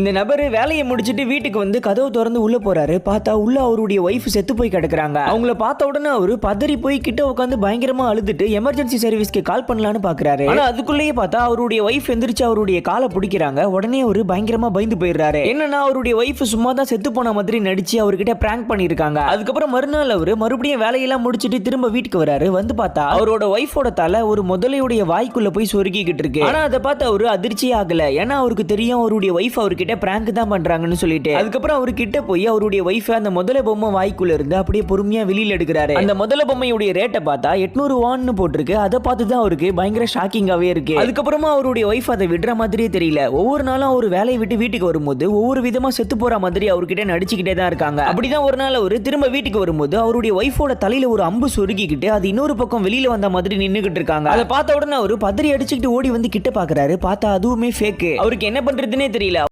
இந்த நபர் வேலையை முடிச்சிட்டு வீட்டுக்கு வந்து கதவு திறந்து உள்ள போறாரு. பார்த்தா உள்ள அவருடைய ஒய்ஃப் செத்து போய் கிடக்குறாங்க. அவங்கள பார்த்த உடனே அவரு பதறி போய் கிட்ட உட்காந்து பயங்கரமா அழுதுட்டு எமர்ஜென்சி சர்வீஸ்க்கு கால் பண்ணலான்னு பாக்குறாரு. ஆனா அதுக்குள்ளேயே பார்த்தா அவருடைய ஒய்ஃப் எந்திரிச்சு அவருடைய காலை பிடிக்கிறாங்க. உடனே அவரு பயங்கரமா பயந்து போயிடுறாரு. என்னன்னா அவருடைய ஒய்ஃப் சும்மா தான் செத்து போன மாதிரி நடிச்சு அவர்கிட்ட பிராங்க் பண்ணிருக்காங்க. அதுக்கப்புறம் மறுநாள் அவரு மறுபடியும் வேலையெல்லாம் முடிச்சிட்டு திரும்ப வீட்டுக்கு வராரு. வந்து பார்த்தா அவரோட ஒய்ஃபோட தலை ஒரு முதலையுடைய வாய்க்குள்ள போய் சொருகிக்கிட்டு இருக்கு. ஆனா அதை பார்த்து அவரு அதிர்ச்சி ஆகல. ஏன்னா அவருக்கு தெரியும் அவருடைய ஒய்ஃப் அவர்கிட்ட பிராங்க் தான் பண்றாங்கன்னு சொல்லிட்டு. அதுக்கப்புறம் அவரு கிட்ட போய் அவருடைய ஒய்ஃப் அந்த முதலை பொம்மை வாய்க்குள்ள இருந்து அப்படியே பொறுமையா வெளியில எடுக்கிறாரு. அந்த முதல பொம்மையுடைய ரேட்டை பார்த்தா எட்நூறு வான்னு போட்டிருக்கு. அதை பார்த்து தான் அவருக்கு பயங்கர ஷாக்கிங்காவே இருக்கு. அதுக்கப்புறமா அவருடைய ஒய்ஃப் அதை விடுற மாதிரியே தெரியல. ஒவ்வொரு நாளும் அவர் வேலையை விட்டு வீட்டுக்கு வரும்போது ஒவ்வொரு விதமா செத்து போற மாதிரி அவர்கிட்ட நடிச்சுக்கிட்டே தான் இருக்காங்க. அப்படிதான் ஒரு நாள் அவரு திரும்ப வீட்டுக்கு வரும்போது அவருடைய ஒய்ஃபோட தலையில ஒரு அம்பு சொருகிக்கிட்டு அது இன்னொரு பக்கம் வெளியில வந்த மாதிரி நின்னுகிட்டு இருக்காங்க. அதை பார்த்த உடனே அவரு பதறி அடிச்சுக்கிட்டு ஓடி வந்து கிட்ட பாக்குறாரு. பார்த்தா அதுவுமே ஃபேக்கு அவருக்கு என்ன பண்றதுன்னே தெரியல.